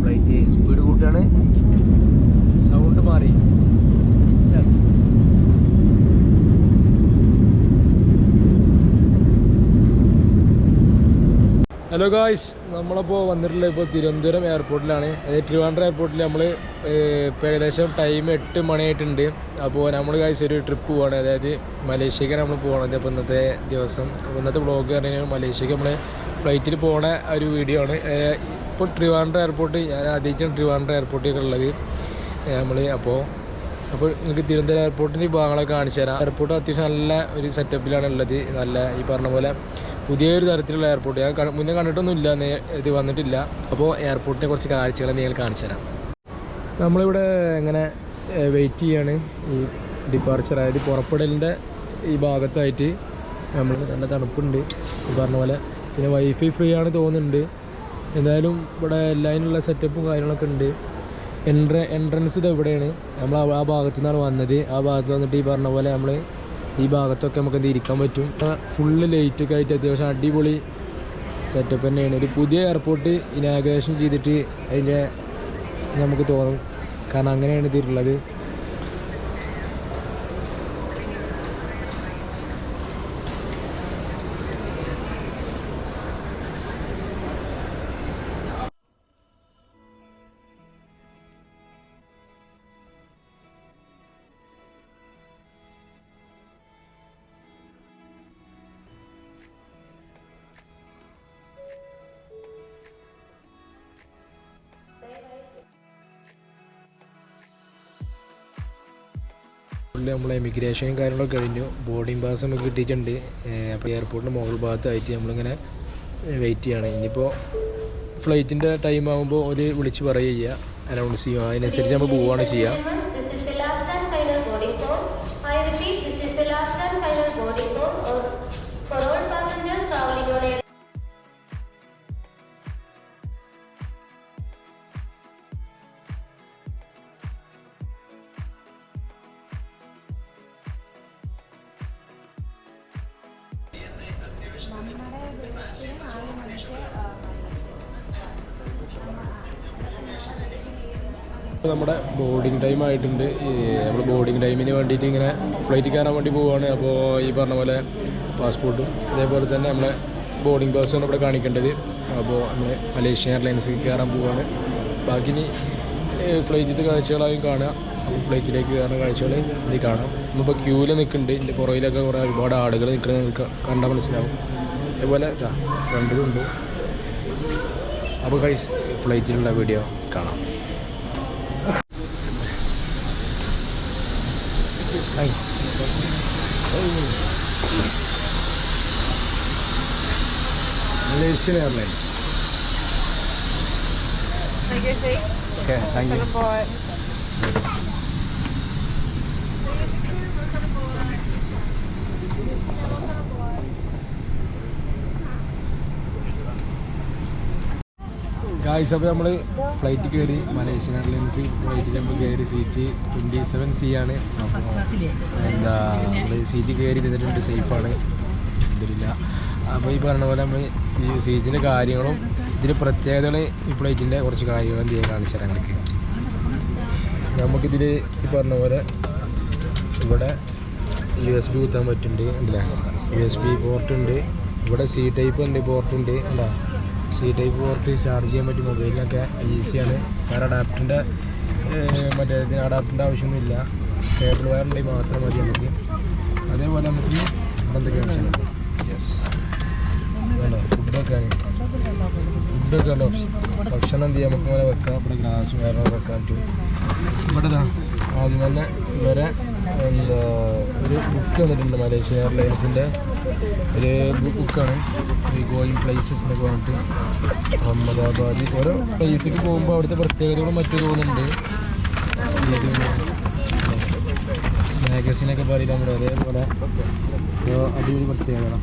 Flight speed കൂട്ടാണ്. Sound മാറി. Hello guys നമ്മളപ്പോൾ വന്നിട്ടുള്ളത് ഇപ്പോൾ തിരുവനന്തപുരം എയർപോർട്ടിലാണ് അതായത് ട്രിവാൻഡ്രം എയർപോർട്ടിൽ നമ്മൾ ഇപ്പോൾ ഏകദേശം ടൈം എട്ട് മണിയായിട്ടുണ്ട്. അപ്പോൾ നമ്മൾ ഗായ്സ് ഒരു ട്രിപ്പ് പോവാണ്. അതായത് മലേഷ്യക്കാണ് നമ്മൾ പോകണത് അപ്പോൾ ഇന്നത്തെ ദിവസം അപ്പോൾ ഇന്നത്തെ വ്ളോഗ് പറഞ്ഞാൽ മലേഷ്യക്ക് നമ്മൾ ഫ്ലൈറ്റിൽ പോണ ഒരു വീഡിയോ ആണ്. ഇപ്പോൾ ട്രിവാൻഡ്രം എയർപോർട്ട് ഞാൻ ആദ്യമായിട്ടാണ് ട്രിവാൻഡ്രം എയർപോർട്ടിൽ ഉള്ളത്. നമ്മൾ അപ്പോൾ അപ്പോൾ നിങ്ങൾക്ക് തിരുവനന്തപുരം എയർപോർട്ടിന്റെ ഭാഗങ്ങളൊക്കെ കാണിച്ചു തരാം. എയർപോർട്ട് അത്യാവശ്യം നല്ല ഒരു സെറ്റപ്പിലാണ് ഉള്ളത്. നല്ല ഈ പറഞ്ഞ പോലെ പുതിയൊരു തരത്തിലുള്ള എയർപോർട്ട് ഞാൻ മുന്നേ കണ്ടിട്ടൊന്നുമില്ല ഇത് വന്നിട്ടില്ല. അപ്പോൾ എയർപോർട്ടിനെ കുറച്ച് കാഴ്ചകൾ നിങ്ങൾ കാണിച്ചു തരാം. നമ്മളിവിടെ ഇങ്ങനെ വെയിറ്റ് ചെയ്യാണ്. ഈ ഡിപ്പാർച്ചർ അതായത് പുറപ്പെടലിന്റെ ഈ ഭാഗത്തായിട്ട് നമ്മൾ നല്ല തണുപ്പുണ്ട്. ഈ പറഞ്ഞ പോലെ പിന്നെ വൈഫൈ ഫ്രീ ആണ് തോന്നുന്നുണ്ട്. എന്തായാലും ഇവിടെ എല്ലാതിനുള്ള സെറ്റപ്പും കാര്യങ്ങളൊക്കെ ഉണ്ട്. എൻട്ര എൻട്രൻസ് ഇത് എവിടെയാണ്? നമ്മൾ ആ ഭാഗത്തു നിന്നാണ് വന്നത്. ആ ഭാഗത്ത് വന്നിട്ട് ഈ പറഞ്ഞ പോലെ നമ്മൾ ഈ ഭാഗത്തൊക്കെ നമുക്ക് എന്ത് ഇരിക്കാൻ പറ്റും. ഫുള്ള് ലൈറ്റൊക്കെ ആയിട്ട് അത്യാവശ്യം അടിപൊളി സെറ്റപ്പ് തന്നെയാണ്. ഒരു പുതിയ എയർപോർട്ട് ഇനാഗ്രേഷൻ ചെയ്തിട്ട് അതിന്റെ നമുക്ക് തോന്നും. കാരണം അങ്ങനെയാണ് ഇതിലുള്ളത്. നമ്മൾ എമിഗ്രേഷനും കാര്യങ്ങളൊക്കെ കഴിഞ്ഞു. ബോർഡിംഗ് പാസ് നമുക്ക് കിട്ടിയിട്ടുണ്ട്. അപ്പോൾ എയർപോർട്ടിന്റെ മുകൾ ഭാഗത്തായിട്ട് നമ്മളിങ്ങനെ വെയിറ്റ് ചെയ്യണം. ഇനിയിപ്പോൾ ഫ്ലൈറ്റിന്റെ ടൈം ആകുമ്പോൾ ഒരു വിളിച്ച് പറയുക അനൗൺസ് ചെയ്യുക. അതിനനുസരിച്ച് നമ്മൾ പോവുകയാണ് ചെയ്യുക നമ്മുടെ ബോർഡിംഗ് ടൈം ആയിട്ടുണ്ട്. നമ്മൾ ബോർഡിംഗ് ടൈമിന് വേണ്ടിയിട്ട് ഇങ്ങനെ ഫ്ലൈറ്റ് കയറാൻ വേണ്ടി പോവുകയാണ് അപ്പോൾ ഈ പറഞ്ഞ പോലെ പാസ്പോർട്ടും അതേപോലെ തന്നെ നമ്മളെ ബോർഡിംഗ് പാസ്സാണ് ഇവിടെ കാണിക്കേണ്ടത്. അപ്പോൾ നമ്മൾ മലേഷ്യൻ എയർലൈൻസിൽ കയറാൻ പോവുകയാണ് ബാക്കി ഇനി ഫ്ലൈറ്റിലത്തെ കാഴ്ചകളായും കാണുക അപ്പോൾ ഫ്ലൈറ്റിലേക്ക് കയറുന്ന കാഴ്ചകൾ ഇത് കാണാം. നമ്മളിപ്പോൾ ക്യൂവിൽ നിൽക്കുന്നുണ്ട് ഇതിന്റെ പുറകിലൊക്കെ കുറേ ഒരുപാട് ആളുകൾ നിൽക്കുന്നത് കണ്ടാൽ മനസ്സിലാവും. അതേപോലെ ഇതാ ഫ്രണ്ടിലുണ്ട് അപ്പോൾ കൈസ് ഫ്ലൈറ്റിലുള്ള വീഡിയോ കാണാം. Ay. Ay. Malaysia Airlines. Thank you, Shay. Okay, thank you. Thank you. Guys അപ്പോൾ നമ്മൾ ഫ്ലൈറ്റ് കയറി മലേഷ്യൻ എയർലൈൻസ് ഫ്ലൈറ്റിൽ നമ്മൾ കയറി സീറ്റ് ട്വന്റി സെവൻ സി ആണ്. എന്താ നമ്മൾ സീറ്റ് കയറി ഇരുന്നിട്ടുണ്ട് സേഫാണ് എന്തില്ല. അപ്പോൾ ഈ പറഞ്ഞ പോലെ നമ്മൾ ഈ സീറ്റിന്റെ കാര്യങ്ങളും ഇതിന്റെ പ്രത്യേകതകൾ ഈ ഫ്ലൈറ്റിന്റെ കുറച്ച് കാര്യങ്ങൾ എന്ത് ചെയ്യാൻ കാണിച്ചു തരാം നമുക്ക് നമുക്കിതിൽ ഈ പറഞ്ഞ പോലെ ഇവിടെ യു എസ് ബി കുത്താൻ പറ്റുന്നുണ്ട് അല്ലേ യു എസ് ബി പോർട്ടുണ്ട് ഇവിടെ സി ടൈപ്പ് ഉണ്ട് പോർട്ടുണ്ട് അല്ല സി ടൈപ്പ് പോർട്ട് ചാർജ് ചെയ്യാൻ പറ്റും മൊബൈലിനൊക്കെ ഈസിയാണ്. വേറെ അഡാപ്റ്ററിന്റെ മറ്റേ ഇതിന് അഡാപ്റ്ററിന്റെ ആവശ്യമൊന്നുമില്ല. കേബിൾ വയർ ഉണ്ടെങ്കിൽ മാത്രം മതി നമുക്ക്. അതേപോലെ നമുക്ക് എന്തൊക്കെ ഓപ്ഷൻ യെസ് അല്ല ഫുഡ് വെക്കാൻ ഫുഡ് ഓപ്ഷൻ ഭക്ഷണം എന്ത് ചെയ്യാം? നമുക്ക് ഇങ്ങനെ വെക്കാം. ഇവിടെ ഗ്ലാസ് വേറെ വെക്കാൻ പറ്റും. ഇവിടെ ആദ്യം തന്നെ ഇവരെ എന്താ ഒരു ബുക്ക് വന്നിട്ടുണ്ട് മലേഷ്യ എയർലൈൻസിന്റെ. ഒരു ബുക്കാണ് ഈ ഗോയിങ് പ്ലേസസ് എന്നൊക്കെ പറഞ്ഞിട്ട്. അഹമ്മദാബാദ്. ഓരോ പ്ലേസിലേക്ക് പോകുമ്പോൾ അവിടുത്തെ പ്രത്യേകതകളും മറ്റു തോന്നുന്നുണ്ട് മാഗസിനൊക്കെ പറയില്ല നമ്മുടെ അതേപോലെ അടിപൊളി പ്രത്യേകത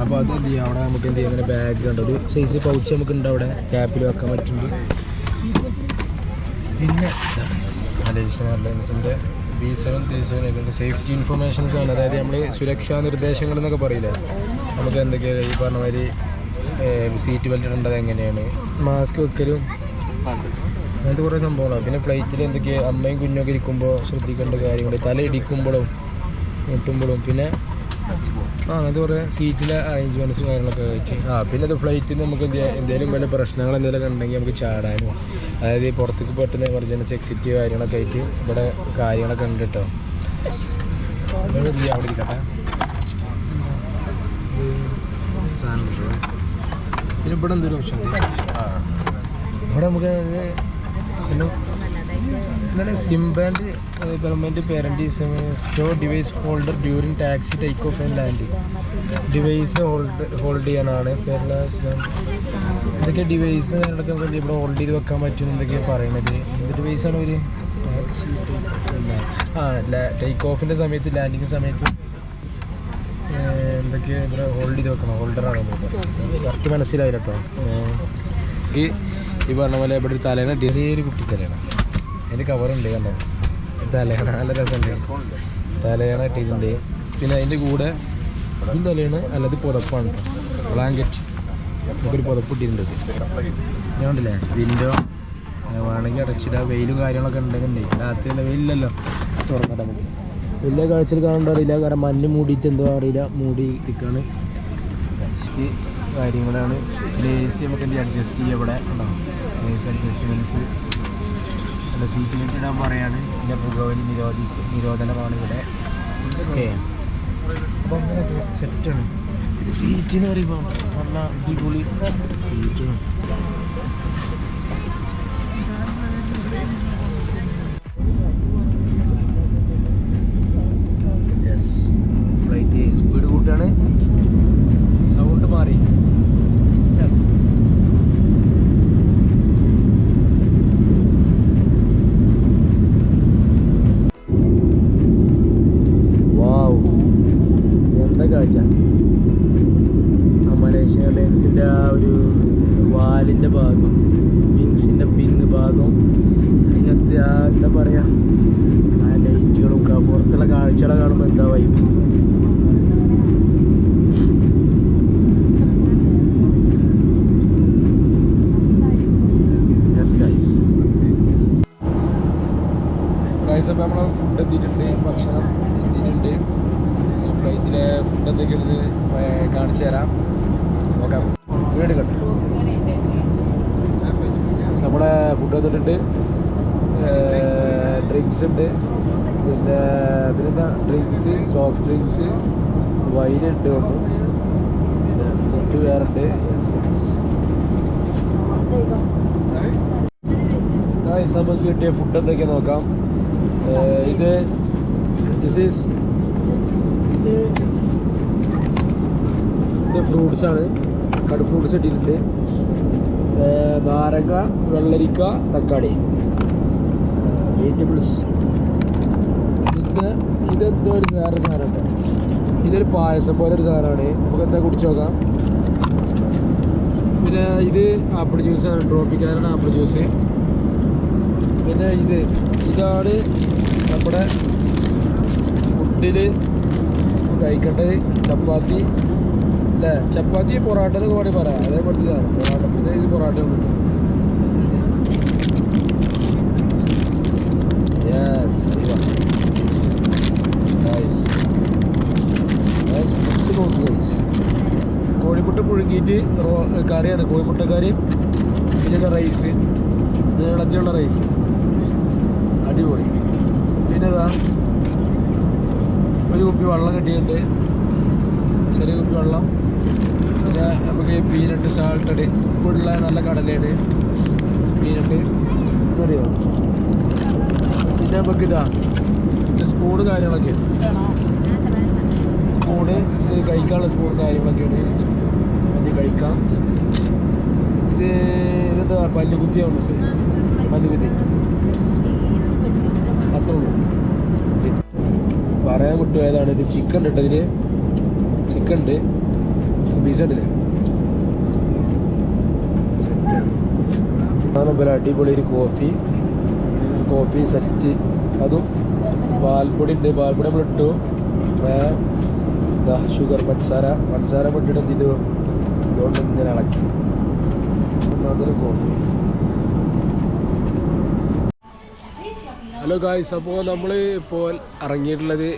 അപ്പോൾ അത് എന്ത് ചെയ്യാം? അവിടെ നമുക്ക് എന്ത് ചെയ്യാം? അങ്ങനെ ബാഗ് ഉണ്ട് ഒരു സൈസ് പൗച്ച് നമുക്ക് ഉണ്ട് അവിടെ ക്യാപ്പിൽ വെക്കാൻ പറ്റുന്നുണ്ട് പിന്നെ Malaysian B seven three seven ഇതിന്റെ സേഫ്റ്റി ഇൻഫർമേഷൻസ് ആണ്. അതായത് നമ്മൾ സുരക്ഷാ നിർദ്ദേശങ്ങൾ എന്നൊക്കെ പറയില്ല? നമുക്ക് എന്തൊക്കെയാണ് ഈ പറഞ്ഞ മാതിരി സീറ്റ് ബെൽറ്റ് ഇടേണ്ടത് എങ്ങനെയാണ്? മാസ്ക് വെക്കലും. അങ്ങനത്തെ കുറേ സംഭവങ്ങളാണ് പിന്നെ ഫ്ലൈറ്റിൽ എന്തൊക്കെയാണ് അമ്മയും കുഞ്ഞൊക്കെ ഇരിക്കുമ്പോൾ ശ്രദ്ധിക്കേണ്ട കാര്യങ്ങൾ തല ഇടിക്കുമ്പോഴും മുട്ടുമ്പോഴും. പിന്നെ ആ അങ്ങനത്തെ കുറേ സീറ്റിലെ അറേഞ്ച്മെന്റ്സും കാര്യങ്ങളൊക്കെ വെച്ച്. ആ പിന്നെ അത് ഫ്ലൈറ്റിൽ നമുക്ക് എന്തെങ്കിലും വല്ല പ്രശ്നങ്ങൾ എന്തെങ്കിലും ഉണ്ടെങ്കിൽ നമുക്ക് ചാടാനും. അതായത് ഈ പുറത്തേക്ക് പെട്ടെന്ന് എമർജൻസി എക്സിറ്റ് കാര്യങ്ങളൊക്കെ ആയിട്ട് ഇവിടെ കാര്യങ്ങളൊക്കെ ഉണ്ട് കേട്ടോ. അവിടെ ഇരിക്കട്ടെ. പിന്നെ ഇവിടെ എന്തൊരു ഓപ്ഷൻ ആ ഇവിടെ നമുക്ക് പിന്നെ എന്താണ് സിംബാൻഡ് permanent parentheses store device holder during taxi take off and land device hold hold ചെയ്യാനാണ് എന്തൊക്കെ ഡിവൈസ് കാര്യങ്ങളൊക്കെ നമുക്ക് ഇവിടെ ഹോൾഡ് ചെയ്ത് വെക്കാൻ പറ്റും എന്തൊക്കെയാണ് പറയണത്. എന്ത് ഡിവൈസാണ് ഒരു ടാക്സി ആ ടേക്ക് ഓഫിന്റെ സമയത്ത് ലാൻഡിങ് സമയത്ത് എന്തൊക്കെയാണ് ഇവിടെ ഹോൾഡ് ചെയ്ത് വെക്കണം. ഹോൾഡറാണ് കറക്റ്റ് മനസ്സിലായില്ല കേട്ടോ ഈ ഈ പറഞ്ഞ പോലെ ഇവിടെ ഒരു തലേണ ഡെറിയൊരു കുട്ടി തലേണ അതിന്റെ കവറുണ്ട് കണ്ടോ? തലയണ നല്ല രസമുണ്ട്. തലയണ ഇട്ടിട്ടുണ്ട്. പിന്നെ അതിന്റെ കൂടെ ഇതും തലയാണ് അല്ലാതെ പുതപ്പാണ്. ബ്ലാങ്കറ്റ് നമുക്കൊരു പുതപ്പ് ഇട്ടിട്ടുണ്ട് ഞാൻ ഉണ്ടല്ലേ? വിൻഡോ വേണമെങ്കിൽ അടച്ചിടുക വെയിലും കാര്യങ്ങളൊക്കെ ഉണ്ടെങ്കിൽ രാത്രി അല്ല വെയിലല്ലോ തുറന്നിട്ട് നമുക്ക് വലിയ കാഴ്ചയിൽ കാണേണ്ട അറിയില്ല. കാരണം മഞ്ഞ് മൂടിയിട്ട് എന്തോ അറിയില്ല. മൂടി നിൽക്കുകയാണ്. നെക്സ്റ്റ് കാര്യങ്ങളാണ്. ലേസ് നമുക്ക് അഡ്ജസ്റ്റ് ചെയ്യുക ഇവിടെ. ഉണ്ടാവും എ സി അഡ്ജസ്റ്റ്മെന്റ്സ് അല്ല സീറ്റ് ബെൽറ്റ് ഇടാൻ പറയാണ്. ഇതിന്റെ പുകവലി നിരോധി നിരോധനമാണ് ഇവിടെ. ഓക്കെ. അങ്ങനെയൊക്കെ സെറ്റാണ് സീറ്റ് എന്ന് പറയുമ്പോൾ നല്ല അടിപൊളി സീറ്റാണ് എന്താ കാഴ്ച. ആ മലേഷ്യ എയർലൈൻസിന്റെ ആ ഒരു വാലിന്റെ ഭാഗം വിങ്സിന്റെ വിങ് ഭാഗം അതിനകത്ത് ആ എന്താ പറയുക ആ ലൈറ്റുകളും പുറത്തുള്ള കാഴ്ചകളെ കാണുമ്പോൾ എന്താ വൈബ് അപ്പോൾ നമ്മൾ ഫുഡ് എത്തിയിട്ടുണ്ട് ഭക്ഷണം എത്തിയിട്ടുണ്ട്. ഫ്ലൈറ്റിലെ ഫുഡ് എന്തൊക്കെയുള്ളത് കാണിച്ചു തരാം. നോക്കാം. വീട് കണ്ടു? നമ്മുടെ ഫുഡ് വന്നിട്ടുണ്ട്. ഡ്രിങ്ക്സ് ഉണ്ട്. പിന്നെ പിന്നെ ഡ്രിങ്ക്സ് സോഫ്റ്റ് ഡ്രിങ്ക്സ് വൈൻ ഉണ്ട് കൊണ്ട് പിന്നെ ഫുഡ് വേറെ ഉണ്ട് നമുക്ക് കിട്ടിയ ഫുഡ് എന്തൊക്കെയാണ് നോക്കാം. ഇത് ദിസ് ഈസ് ഇത് ഇത് ഫ്രൂട്ട്സ് ആണ്. കട് ഫ്രൂട്ട്സ് ഇട്ടിട്ടുണ്ട്. നാരങ്ങ വെള്ളരിക്ക തക്കാളി. വെജിറ്റബിൾസ് ഇത് ഇതെന്തോ ഒരു വേറെ സാധനമുണ്ട് ഇതൊരു പായസം പോലെ ഒരു സാധനമാണ്. നമുക്ക് എന്താ കുടിച്ച് നോക്കാം. പിന്നെ ഇത് ആപ്പിൾ ജ്യൂസാണ് ട്രോപ്പിക്കാനാണ് ആപ്പിൾ ജ്യൂസ്. പിന്നെ ഇത് ഇതാണ് നമ്മുടെ ഫുഡിൽ കഴിക്കേണ്ടത്. ചപ്പാത്തി അല്ലേ? ചപ്പാത്തി പൊറാട്ട എന്നൊക്കെ വേണമെങ്കിൽ പറയാം. അതേപോലെ പൊറാട്ട പ്രത്യേകിച്ച് പൊറാട്ട കോഴിമുട്ട പുഴുങ്ങിയിട്ട് കറിയാണ്. കോഴിമുട്ട കറി പിന്നെ റൈസ് നീളത്തിലുള്ള റൈസ് അടിപൊളി. പിന്നെ ഇതാ ഒരു കുപ്പി വെള്ളം കിട്ടിയിട്ടുണ്ട്. ചെറിയ കുപ്പി വെള്ളം. പിന്നെ നമുക്ക് പീനട്ട് സാൾട്ടഡ് ഇപ്പോഴുള്ള നല്ല കടലയാണ്. പീനട്ട് അറിയോ പിന്നെ നമുക്ക് ഇതാ സ്പൂണ് കാര്യങ്ങളൊക്കെ. സ്പൂണ് ഇത് കഴിക്കാനുള്ള സ്പൂൺ കാര്യങ്ങളൊക്കെയാണ്. അത് കഴിക്കാം. ഇത് ഇതെന്താ പല്ലുകുത്തിയാവുന്നുണ്ട് പല്ലുകുത്തി. അത്രേ ഉള്ളൂ. പറയാൻ വിട്ടു ഏതാണ് ഇത് ചിക്കൻ ഉണ്ട് ഇതിൽ ചിക്കൻ ഉണ്ട്. ഉണ്ടല്ലേ സെറ്റാണ് അടിപൊളി ഒരു കോഫി. കോഫി സെറ്റ് അതും പാൽപ്പൊടി ഉണ്ട്. പാൽപ്പൊടി നമ്മൾ ഇട്ടു. ഷുഗർ പഞ്ചസാര. പഞ്ചസാര പൊട്ടിയിട്ട് എന്ത് ചെയ്തു? ഇതുകൊണ്ട് ഇങ്ങനെ ഇളക്കി. ഒന്നാമതൊരു കോഫി. ഹലോ ഗായ്സ് അപ്പോൾ നമ്മൾ ഇപ്പോൾ ഇറങ്ങിയിട്ടുള്ളത്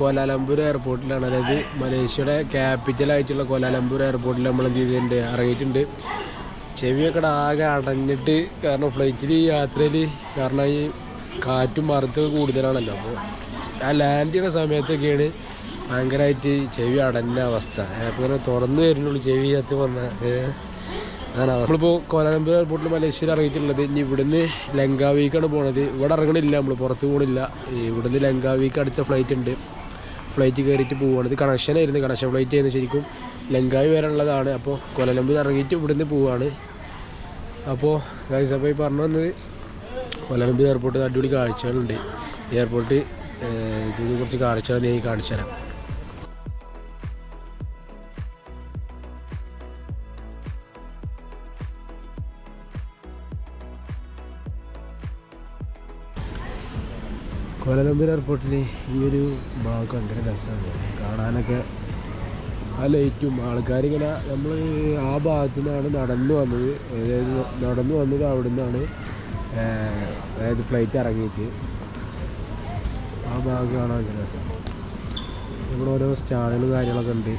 കോലാലംപൂർ എയർപോർട്ടിലാണ്. അതായത് മലേഷ്യയുടെ ക്യാപിറ്റൽ ആയിട്ടുള്ള കോലാലംപൂർ എയർപോർട്ടിൽ നമ്മൾ എന്ത് ചെയ്തിട്ടുണ്ട്? ഇറങ്ങിയിട്ടുണ്ട്. ചെവിയൊക്കെ ആകെ അടഞ്ഞിട്ട് കാരണം ഫ്ലൈറ്റിൽ യാത്രയിൽ കാരണം ഈ കാറ്റും മറുത്തൊക്കെ കൂടുതലാണല്ലോ. അപ്പോൾ ആ ലാൻഡ് ചെയ്യുന്ന സമയത്തൊക്കെയാണ് ഭയങ്കരമായിട്ട് ചെവി അടഞ്ഞ അവസ്ഥ. അപ്പോൾ ഇങ്ങനെ തുറന്നു വരുന്നുള്ളൂ ചെവി അകത്ത് വന്ന. നമ്മളിപ്പോൾ കോലാലംപൂർ എയർപോർട്ടിൽ മലേഷ്യയിൽ ഇറങ്ങിയിട്ടുള്ളത്. ഇനി ഇവിടുന്ന് ലങ്കാവിക്കാണ് പോണത്. ഇവിടെ ഇറങ്ങണില്ല. നമ്മൾ പുറത്ത് പോകണില്ല ഇവിടുന്ന് ലങ്കാവിക്ക് അടിച്ച ഫ്ലൈറ്റ് ഉണ്ട്. ഫ്ലൈറ്റ് കയറിയിട്ട് പോവുകയാണ് ഇത് കണക്ഷൻ ആയിരുന്നു. കണക്ഷൻ ഫ്ലൈറ്റ് ആയിരുന്നു. ശരിക്കും ലങ്കാവി വരാനുള്ളതാണ്. അപ്പോൾ കോലാലംപൂർ ഇറങ്ങിയിട്ട് ഇവിടുന്ന് പോവുകയാണ് അപ്പോൾ ഗൈസ് പറഞ്ഞു വന്നത് കോലാലംപൂർ എയർപോർട്ട് അടിപൊളി കാഴ്ചകളുണ്ട്. എയർപോർട്ട് ഇതിനെ കുറച്ച് കാഴ്ചകൾ ഞാൻ കാണിച്ചു തരാം കോലാലംപൂർ എയർപോർട്ടിൽ ഈ ഒരു ഭാഗം ഭയങ്കര രസമാണ് കാണാനൊക്കെ ആ ലൈറ്റും ആൾക്കാരിങ്ങനെ നമ്മൾ ആ ഭാഗത്തു നിന്നാണ് നടന്നു വന്നത്. അതായത് നടന്നു വന്നത് അവിടെ നിന്നാണ് അതായത് ഫ്ലൈറ്റ് ഇറങ്ങിയിട്ട് ആ ഭാഗം കാണാൻ ഭയങ്കര രസം ഇവിടെ ഓരോ സ്റ്റാളുകൾ കാര്യങ്ങളൊക്കെ ഉണ്ട്.